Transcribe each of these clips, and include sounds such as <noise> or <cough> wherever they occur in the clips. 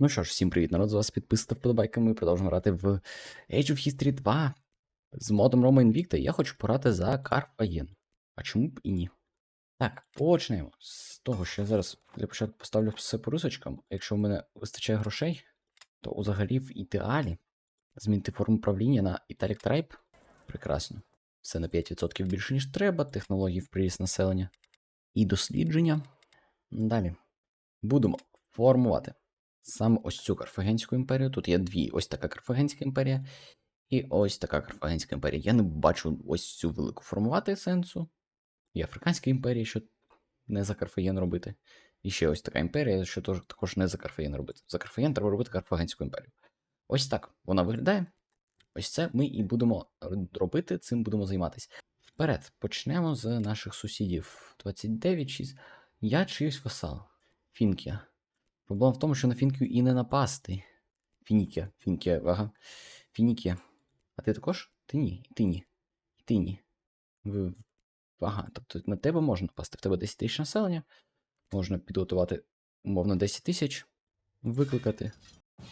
Ну що ж, всім привіт, народ, з вас підписуйте вподобайки. Ми продовжуємо грати в Age of History 2 з модом Roma Invicta. Я хочу пограти за Карфаген. А чому б і ні? Так, почнемо з того, що я зараз для початку поставлю все по рисочкам. Якщо в мене вистачає грошей, то взагалі в ідеалі змінити форму правління на Italic Tribe. Прекрасно. Все на 5% більше, ніж треба, технології в приріст населення і дослідження. Далі. Будемо формувати саме ось цю Карфагенську імперію. Тут є дві: ось така Карфагенська імперія і ось така Карфагенська імперія. Я не бачу ось цю велику формувати сенсу. І Африканська імперія, що не за Карфаген робити. І ще ось така імперія, що також не за Карфаген робити. За Карфаген треба робити Карфагенську імперію. Ось так вона виглядає. Ось це ми і будемо робити, цим будемо займатися. Вперед, почнемо з наших сусідів. 29, 6. Я чиюсь васал. Фінкія. Проблема в тому, що на Фінкію і не напасти. Фінікія, Фінкія, ага. Фінікія. А ти також? Ти ні, і ти ні. І ти ні. Ви... Ага, тобто на тебе можна напасти. В тебе 10 тисяч населення. Можна підготувати, умовно, 10 тисяч, викликати,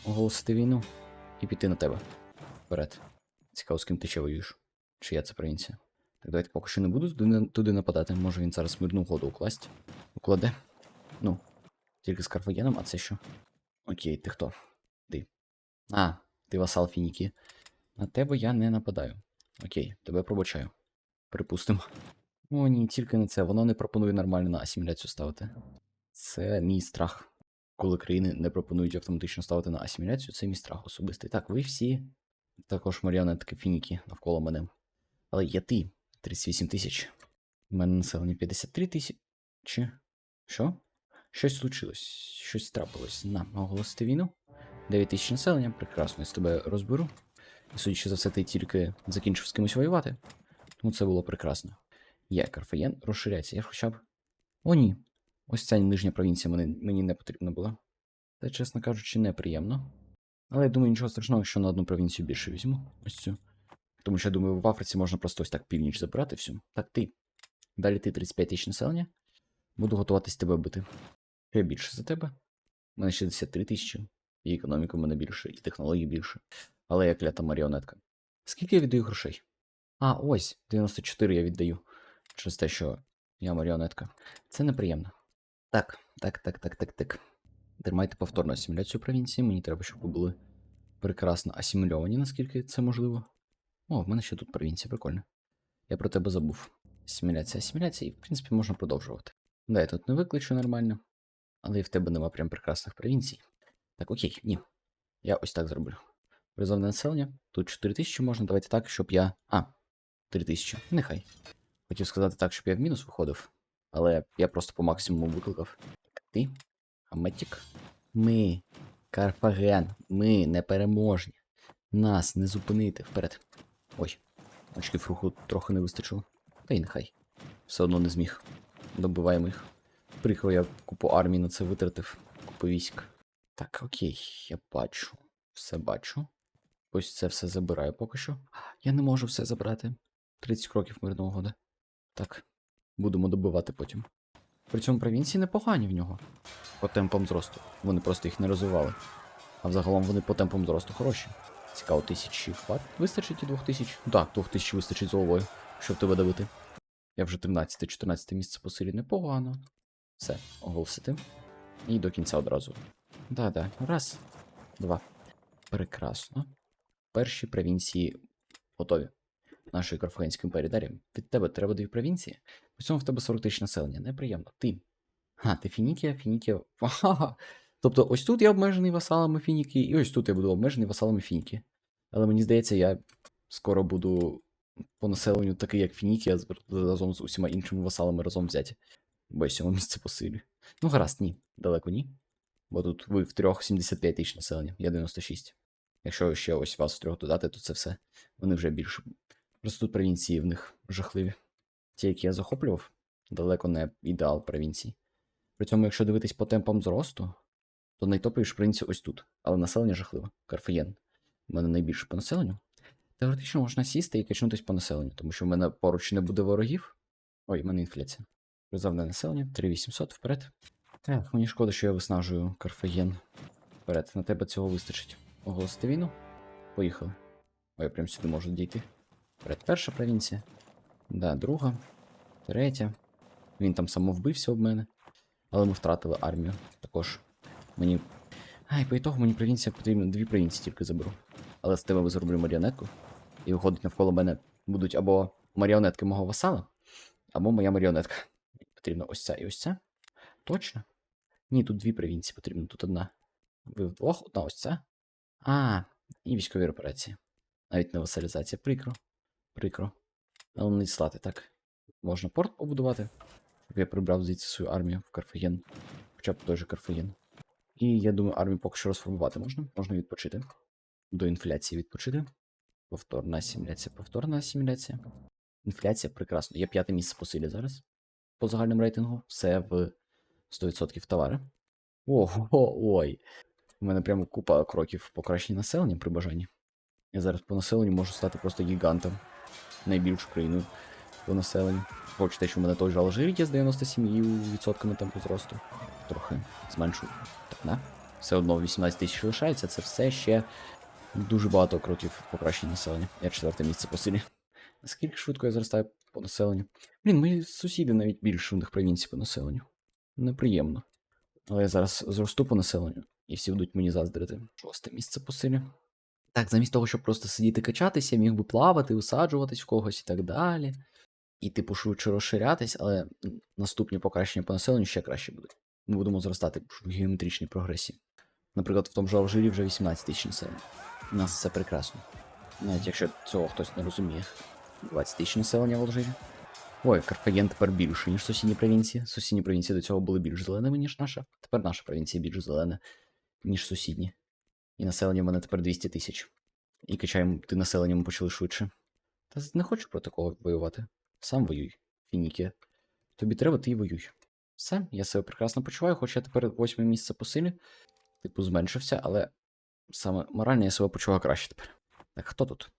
оголосити війну і піти на тебе. Вперед. Цікаво, з ким ти ще воюєш. Чия це провінція? Так давайте поки що не буду туди нападати. Може він зараз мирну угоду укласть. Укладе. Ну, тільки з Карфагеном, а це що? Окей, ти хто? Ти. А, ти васал Фініки. На тебе я не нападаю. Окей, тебе пробачаю. Припустимо. О, ні, тільки не це. Воно не пропонує нормально на асиміляцію ставити. Це мій страх. Коли країни не пропонують автоматично ставити на асиміляцію, це мій страх особистий. Так, ви всі також маріонетки Фініки навколо мене. Але є ти 38 тисяч. У мене населення 53 тисячі. Що? Щось случилось, щось трапилось. На, оголосити війну. 9 тисяч населення, прекрасно, я з тебе розберу. І судячи за все, ти тільки закінчив з кимось воювати. Тому це було прекрасно. Є Карфаєн, розширяється. Я хоча б. О, ні. Ось ця нижня провінція мені, мені не потрібна була. Це, чесно кажучи, неприємно. Але я думаю, нічого страшного, якщо на одну провінцію більше візьму. Ось цю. Тому що я думаю, в Африці можна просто ось так північ забирати всю. Так, ти. Далі ти 35 тисяч населення. Буду готуватись тебе бити. Я більше за тебе. У мене 63 тисячі. І економіка в мене більше, і технологій більше. Але я клята маріонетка. Скільки я віддаю грошей? А, ось, 94 я віддаю. Через те, що я маріонетка. Це неприємно. Так, так, так, так, так, так. Тримайте повторну асиміляцію провінції. Мені треба, щоб ви були прекрасно асимільовані, наскільки це можливо. О, в мене ще тут провінція, прикольно. Я про тебе забув. Асиміляція, асиміляція, і в принципі можна продовжувати. Да, я тут не викличу нормально, але і в тебе нема прям прекрасних провінцій. Так, окей, ні. Я ось так зроблю. Призовне населення. Тут 4 тисячі можна. Давайте так, щоб я. А, 3 тисячі. Нехай. Хотів сказати так, щоб я в мінус виходив. Але я просто по максимуму викликав. Ти, Аметік. Ми, Карфаген, ми непереможні. Нас не зупинити вперед. Ой, очків руху трохи не вистачило. Та й нехай. Все одно не зміг. Добиваємо їх. Приїхав я купу армії на це витратив, купу військ. Так, окей, я бачу. Все бачу. Ось це все забираю поки що. Я не можу все забрати. 30 кроків мирного года. Так, будемо добивати потім. При цьому провінції непогані в нього. По темпам зросту. Вони просто їх не розвивали. А взагалом вони по темпам зросту хороші. Цікаво, тисячі хват. Вистачить і двох тисяч? Так, двох тисяч вистачить з головою, щоб тебе давити. Я вже 13-14 місце по силі непогано. Все, оголосити. І до кінця одразу. Да-да, раз, два. Прекрасно. Перші провінції готові. Нашої Карфагенської імперії. Далі. Від тебе треба дві провінції. При цьому в тебе 40 тисяч населення. Неприємно. Ти. А, ти Фінікія, Фінікія. <laughs> Ага. Тобто, ось тут я обмежений васалами Фініки, і ось тут я буду обмежений васалами Фініки. Але мені здається, я скоро буду по населенню такий, як Фінікія, разом з усіма іншими васалами разом взяті. Бо я місце по силі. Ну, гаразд, ні. Далеко ні. Бо тут ви в трьох 75 тисяч населення, я 96. Якщо ще ось вас в трьох додати, то це все. Вони вже більше. Просто тут провінції в них жахливі. Ті, які я захоплював, далеко не ідеал провінцій. При цьому, якщо дивитись по темпам зросту, то найтоповіша провінція ось тут. Але населення жахливе. Карфаєн. У мене найбільше по населенню. Теоретично можна сісти і качнутись по населенню, тому що в мене поруч не буде ворогів. Ой, в мене інфляція. Призовне населення 3800 вперед. Так, мені шкода, що я виснажую Карфаген. Вперед, на тебе цього вистачить. Оголосити війну. Поїхали. О, я прям сюди можу дійти. Вперед, перша провінція. Да, друга. Третя. Він там самовбився об мене. Але ми втратили армію. Також. Мені. Ай, по ітогу мені провінція потрібно дві провінції тільки заберу. Але з тебе зроблю маріонетку. І виходить навколо мене будуть або маріонетки мого васала, або моя маріонетка. Потрібно ось ця і ось ця. Точно? Ні, тут дві провінції потрібно, тут одна. Ви вдвох, одна ось ця. А, і військові операції. Навіть не васалізація. Прикро. Прикро. Але не слати, так. Можна порт побудувати. Я прибрав звідси свою армію в Карфаген. Хоча б той же Карфаген. І я думаю, армію поки що розформувати можна. Можна відпочити. До інфляції відпочити. Повторна асиміляція, повторна асиміляція. Інфляція прекрасно. Є п'яте місце по силі зараз. По загальному рейтингу. Все в 100% товари. Ого, ой. У мене прямо купа кроків покращення населення при бажанні. Я зараз по населенню можу стати просто гігантом. Найбільшу країною по населенню. Хоч те, що в мене той же Алжир є з 97% темпу зросту. Трохи зменшую. Так, на. Все одно 18 тисяч лишається, це все ще дуже багато кроків покращення населення. Я четверте місце по силі. Наскільки швидко я зростаю по населенню? Блін, мої сусіди навіть більше у них провінцій по населенню. Неприємно. Але я зараз зросту по населенню, і всі будуть мені заздрити. Шосте місце по силі. Так, замість того, щоб просто сидіти качатися, я міг би плавати, висаджуватись в когось і так далі. І, типу, швидше розширятись, але наступні покращення по населенню ще краще будуть. Ми будемо зростати в геометричній прогресії. Наприклад, в тому же Алжирі вже 18 тисяч населення. У нас все прекрасно. Навіть якщо цього хтось не розуміє. 20 тисяч населення в Алжирі. Ой, Карфаген тепер більше, ніж сусідні провінції. Сусідні провінції до цього були більш зеленими, ніж наша. Тепер наша провінція більш зелена, ніж сусідні. І населення в мене тепер 200 тисяч. І качаємо ти населення ми почали швидше. Та не хочу проти кого воювати. Сам воюй, Фінікія. Тобі треба, ти й воюй. Все, я себе прекрасно почуваю, хоч я тепер восьме місце по силі. Типу, зменшився, але саме морально я себе почуваю краще тепер. Так, хто тут?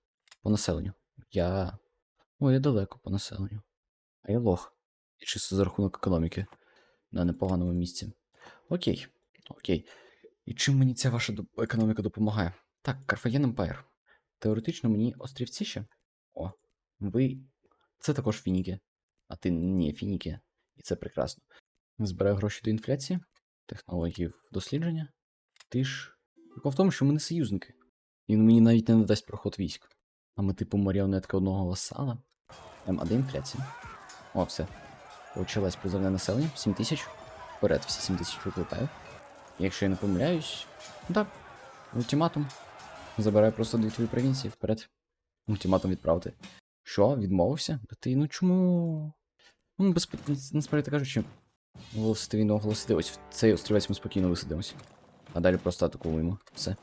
По населенню. Я. Ой, я далеко по населенню. А я лох. І чисто за рахунок економіки. На непоганому місці. Окей. Окей. І чим мені ця ваша економіка допомагає? Так, Карфаген Емпайр. Теоретично мені острівці ще. О, ви. Це також фініки. А ти не фініки. І це прекрасно. Збираю гроші до інфляції, технології в дослідження. Ти ж. Прикол в тому, що ми не союзники. Він мені навіть не надасть проход військ. А ми, типу, маріонетка одного васала. М, а де інфляція? О, все. Почалась призовне населення. 7 тисяч. Вперед, всі 7 тисяч викликаю. Якщо я не помиляюсь. Так. Ультиматум. Забираю просто дві твої провінції вперед. Ультиматум відправити. Що, відмовився? Та ти, ну чому? Ну, без... насправді кажучи, оголосити війну оголосити. Ось в цей острівець ми спокійно висадимося. А далі просто атакуємо. Все.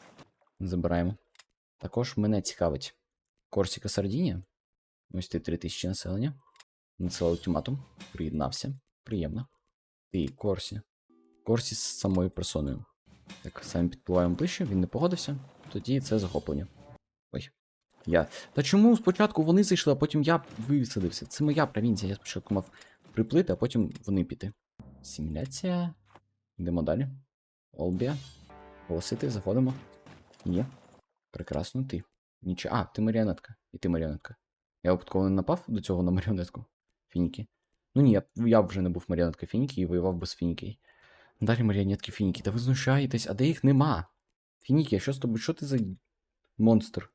Забираємо. Також мене цікавить. Корсіка Сардінія. Ось ти 3000 населення. Надсилав ультиматум. Приєднався. Приємно. Ти Корсі. Корсі з самою персоною. Так, самі підпливаємо ближче, він не погодився. Тоді це захоплення. Ой. Я. Та чому спочатку вони зайшли, а потім я висадився? Це моя провінція. Я спочатку мав приплити, а потім вони піти. Симуляція. Йдемо далі. Олбія. Голосити, заходимо. Є. Прекрасно, ти. Нічого. А, ти маріонетка. І ти маріонетка. Я випадково не напав до цього на маріонетку. <laughs> Фініки. Ну ні, я, я вже не був маріонетка Фініки і воював без Фінікей. Далі маріонетки Фініки. Та ви знущаєтесь, а де їх нема? Фініки, що з тобою? Що ти за монстр?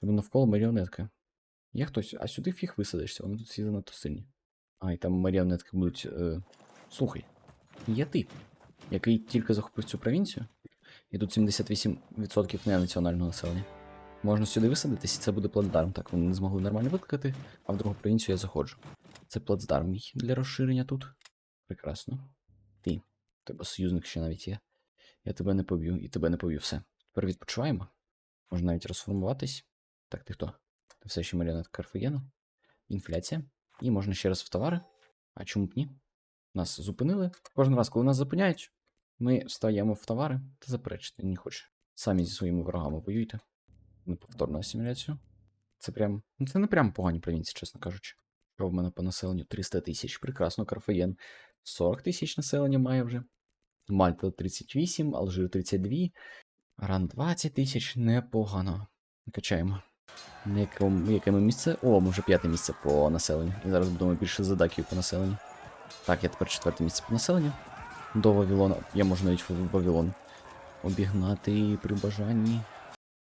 Тебе навколо маріонетка. Є хтось, а сюди фіг висадишся, вони тут всі занадто сильні. А, і там маріонетки будуть. Е... Слухай, є ти, який тільки захопив цю провінцію, і тут 78% ненаціонального населення. Можна сюди висадитись, і це буде плацдарм. Так, вони не змогли нормально викликати, а в другу провінцію я заходжу. Це плацдарм мій для розширення тут. Прекрасно. Ти. Тебе союзник ще навіть є. Я тебе не поб'ю і тебе не поб'ю. Все. Тепер відпочиваємо. Можна навіть розформуватись. Так, ти хто? Ти все ще маріонетка Карфагену. Інфляція. І можна ще раз в товари. А чому б ні? Нас зупинили. Кожен раз, коли нас зупиняють, ми встаємо в товари та заперечити не хоче. Самі зі своїми ворогами воюйте. Неповторну асиміляцію. Це прям. Ну це не прям погані провінції, чесно кажучи. Що в мене по населенню 300 тисяч. Прекрасно, Карфаген. 40 тисяч населення має вже. Мальта 38, Алжир 32. Ран 20 тисяч, непогано. Качаємо. На якому, яке ми місце? О, ми вже п'яте місце по населенню. І зараз будемо більше задаків по населенню. Так, я тепер четверте місце по населенню. До Вавилона. Я можу навіть в Вавилон обігнати при бажанні.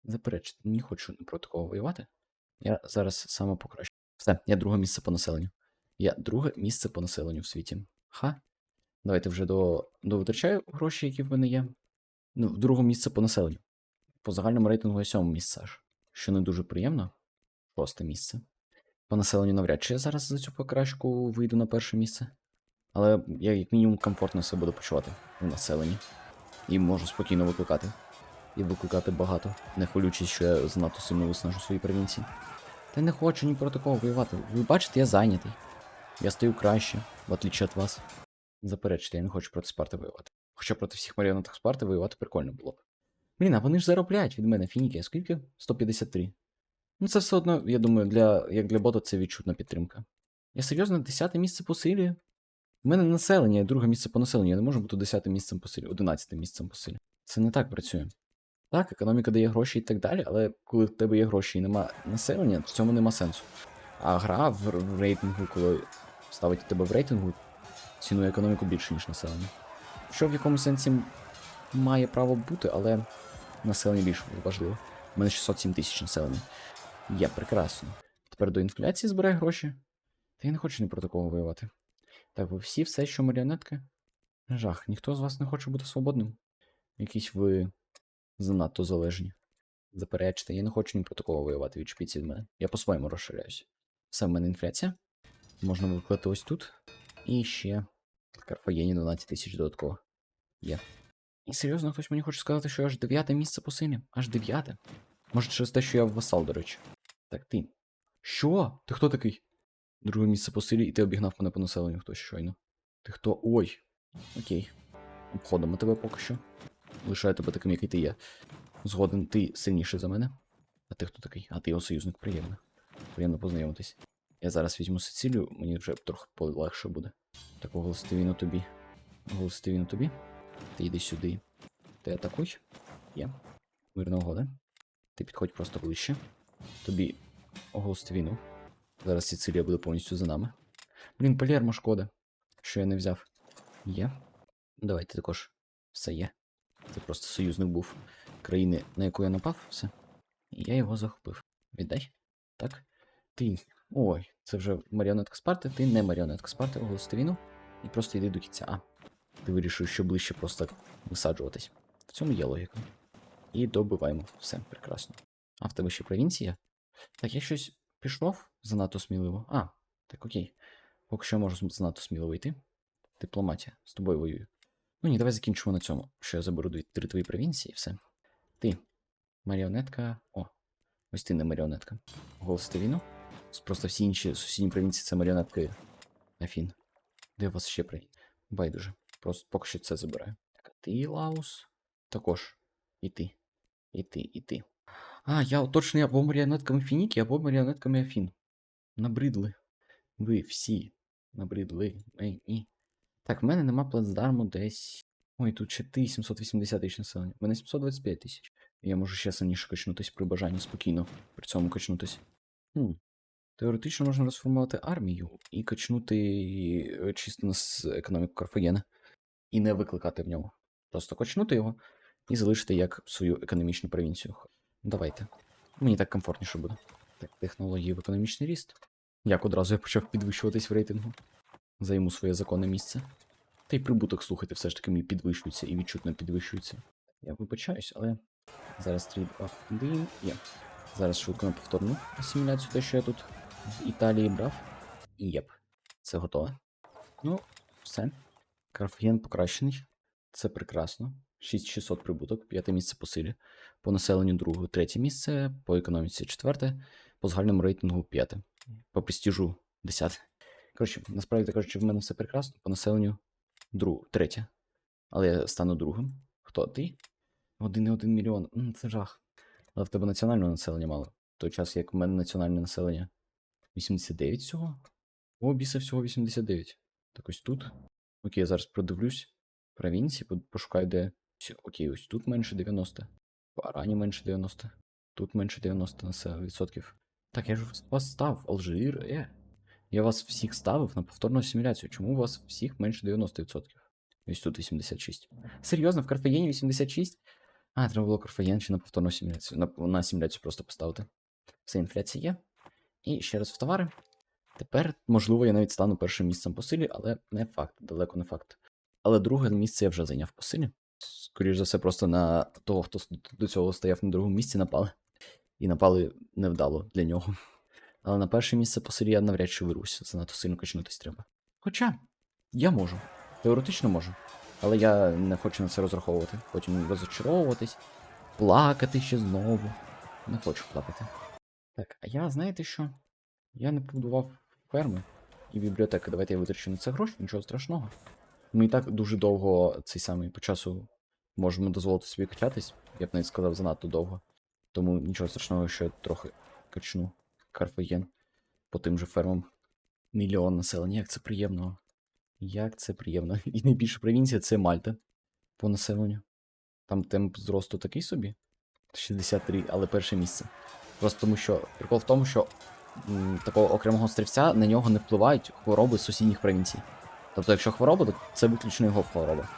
Заперечити, не хочу не проти кого воювати. Я зараз саме покращу. Все, я друге місце по населенню. Я друге місце по населенню в світі. Ха. Давайте вже до, довитрачаю гроші, які в мене є. Ну, в другому місце по населенню. По загальному рейтингу я сьоме місце аж. Що не дуже приємно. Шосте місце. По населенню навряд чи я зараз за цю покращку вийду на перше місце. Але я як мінімум комфортно себе буду почувати у населенні. І можу спокійно викликати. І викликати багато, не хвилюючись, що я занадто сильно виснажу свої провінції. Та й не хочу ні проти кого воювати. Ви бачите, я зайнятий. Я стою краще, в отличие від вас. Заперечте, я не хочу проти Спарти воювати. Хоча проти всіх маріонеток Спарти воювати прикольно було б. Блін, а вони ж заробляють від мене фініки. Скільки? 153. Ну це все одно, я думаю, для, як для бота це відчутна підтримка. Я серйозно 10 місце по силі. У мене населення, я друге місце по населенню. Я не можу бути 10 місцем по силі, 11 місцем по силі. Це не так працює. Так, економіка дає гроші і так далі, але коли в тебе є гроші і нема населення, в цьому нема сенсу. А гра в, рейтингу, коли ставить тебе в рейтингу, цінує економіку більше, ніж населення. Що в якому сенсі має право бути, але населення більш важливо. У мене 607 тисяч населення. Є прекрасно. Тепер до інфляції збирай гроші. Та я не хочу ні проти кого воювати. Так, ви всі все, що маріонетки? Жах, ніхто з вас не хоче бути свободним. Якісь ви занадто залежні. Заперечте, я не хочу ні проти кого воювати, відчепіться від мене. Я по-своєму розширяюсь. Все, в мене інфляція. Можна виклати ось тут. І ще Карфаєні 12 тисяч додатково. Є. І серйозно, хтось мені хоче сказати, що аж дев'яте місце по силі. Аж дев'яте. Може, через те, що я васал, до речі. Так, ти. Що? Ти хто такий? Друге місце по силі, і ти обігнав мене по населенню хтось щойно. Ти хто? Ой. Окей. Обходимо тебе поки що. Лишаю тебе таким, який ти є. Згоден, ти сильніший за мене. А ти хто такий? А ти його союзник, приємно. Приємно познайомитись. Я зараз візьму Сицилію, мені вже трохи полегше буде. Так, оголосити війну тобі. Оголосити війну тобі. Ти йди сюди. Ти атакуй. Є. Мирна угода. Ти підходь просто ближче. Тобі оголосити війну. Зараз Сицилія буде повністю за нами. Блін, Палермо шкода, що я не взяв. Є. Давайте також. Все є. Це просто союзник був країни, на яку я напав, все. І я його захопив. Віддай. Так. Ти. Ой, це вже маріонетка Спарти, ти не маріонетка Спарти, оголосити війну. І просто йди до кінця. А. Ти вирішив, що ближче просто висаджуватись. В цьому є логіка. І добиваємо. Все, прекрасно. А в тебе ще провінція? Так, я щось пішов занадто сміливо. А, так окей. Поки що можу занадто сміливо йти. Дипломатія, з тобою воюю. Ну ні, давай закінчимо на цьому, що я заберу дві- три твої провінції і все. Ти. Маріонетка. О, ось ти не маріонетка. Оголосити війну. Просто всі інші сусідні провінції це маріонетки Афін. Де у вас ще при? Байдуже. Просто поки що це забираю. Так, ти, Лаус. Також. І ти. І ти, і ти. А, я уточнюю або маріонетками Фініки, або маріонетками Афін. Набридли. Ви всі набридли мені. Так, в мене нема плацдарму десь. Ой, тут ще ти 780 тисяч населення. У мене 725 тисяч. Я можу ще сильніше качнутись при бажанні спокійно. При цьому качнутись. Хм. Теоретично можна розформувати армію і качнути е, чисто на економіку Карфагена. І не викликати в нього. Просто качнути його і залишити як свою економічну провінцію. Давайте. Мені так комфортніше буде. Так, технології в економічний ріст. Як одразу я почав підвищуватись в рейтингу. Займу своє законне місце. Та й прибуток, слухайте, все ж таки мій підвищується і відчутно підвищується. Я вибачаюсь, але зараз 3, 2, 1, є. Зараз швидко на повторну асиміляцію, те, що я тут в Італії брав. І єп, це готове. Ну, все. Карфаген покращений. Це прекрасно. 6600 прибуток, п'яте місце по силі. По населенню друге, третє місце, по економіці четверте, по загальному рейтингу п'яте. По престижу десяте. Коротше, насправді кажучи, в мене все прекрасно. По населенню друг, третє. Але я стану другим. Хто ти? Один і один мільйон. М, це жах. Але в тебе національного населення мало. В той час, як в мене національне населення 89 всього. О, біса всього 89. Так ось тут. Окей, я зараз продивлюсь. Провінції, по- пошукаю, де. Окей, ось тут менше 90. Парані менше 90. Тут менше 90 на відсотків. Так, я ж вас став, Алжир, е. Я вас всіх ставив на повторну асиміляцію. Чому у вас всіх менше 90%? Ось тут 86. Серйозно, в Карфаєні 86? А, треба було Карфаєн ще на повторну асиміляцію. На, на асиміляцію просто поставити. Все, інфляція є. І ще раз в товари. Тепер, можливо, я навіть стану першим місцем по силі, але не факт, далеко не факт. Але друге місце я вже зайняв по силі. Скоріше за все, просто на того, хто до цього стояв на другому місці, напали. І напали невдало для нього. Але на перше місце по силі я навряд чи вирусь, занадто сильно качнутись треба. Хоча я можу. Теоретично можу. Але я не хочу на це розраховувати. Потім розочаровуватись, плакати ще знову. Не хочу плакати. Так, а я знаєте що? Я не побудував ферми і бібліотеки. Давайте я витрачу на це гроші, нічого страшного. Ми і так дуже довго цей самий по часу можемо дозволити собі качатись. Я б навіть сказав занадто довго. Тому нічого страшного, що я трохи качну Карфаген по тим же фермам. Мільйон населення, як це приємно. Як це приємно. <laughs> І найбільша провінція це Мальта по населенню. Там темп зросту такий собі. 63, але перше місце. Просто тому що прикол в тому, що м, такого окремого острівця на нього не впливають хвороби сусідніх провінцій. Тобто, якщо хвороба, то це виключно його хвороба.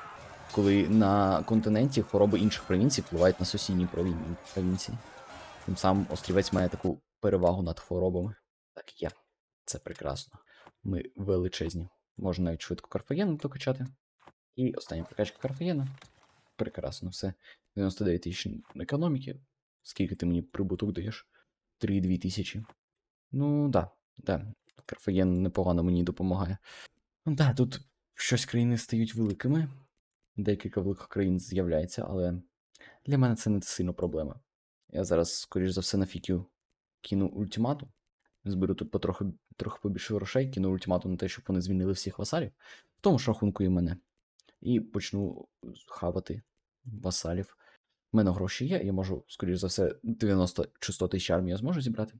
Коли на континенті хвороби інших провінцій впливають на сусідні провін- провінції. Тим самим острівець має таку перевагу над хворобами. Так є. Це прекрасно. Ми величезні. Можна навіть швидко Карфаєну докачати. І остання прокачка Карфаєна. Прекрасно, все. 99 тисяч економіки. Скільки ти мені прибуток даєш? 3-2 тисячі. Ну, да, да. Карфаген непогано мені допомагає. Ну, да, тут щось країни стають великими. Декілька великих країн з'являється, але для мене це не сильно проблема. Я зараз, скоріш за все, на фікю кину ультиматум. Зберу тут потрохи трохи побільше грошей, кину ультиматум на те, щоб вони звільнили всіх васалів, в тому ж рахунку і мене. І почну хавати васалів. У мене гроші є, я можу, скоріш за все, 90 чи 100 тисяч армії я зможу зібрати.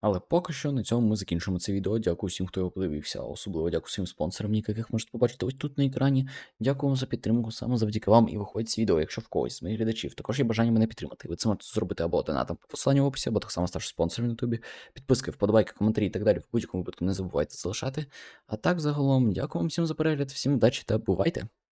Але поки що на цьому ми закінчимо це відео. Дякую всім, хто його подивився. Особливо дякую всім спонсорам, яких можете побачити ось тут на екрані. Дякую вам за підтримку. Саме завдяки вам і виходить з відео, якщо в когось з моїх глядачів також є бажання мене підтримати. Ви це можете зробити або донатом по посиланню в описі, або так само ставши спонсором на ютубі. Підписки, вподобайки, коментарі і так далі. В будь-якому випадку не забувайте залишати. А так, загалом, дякую вам всім за перегляд, всім удачі та бувайте!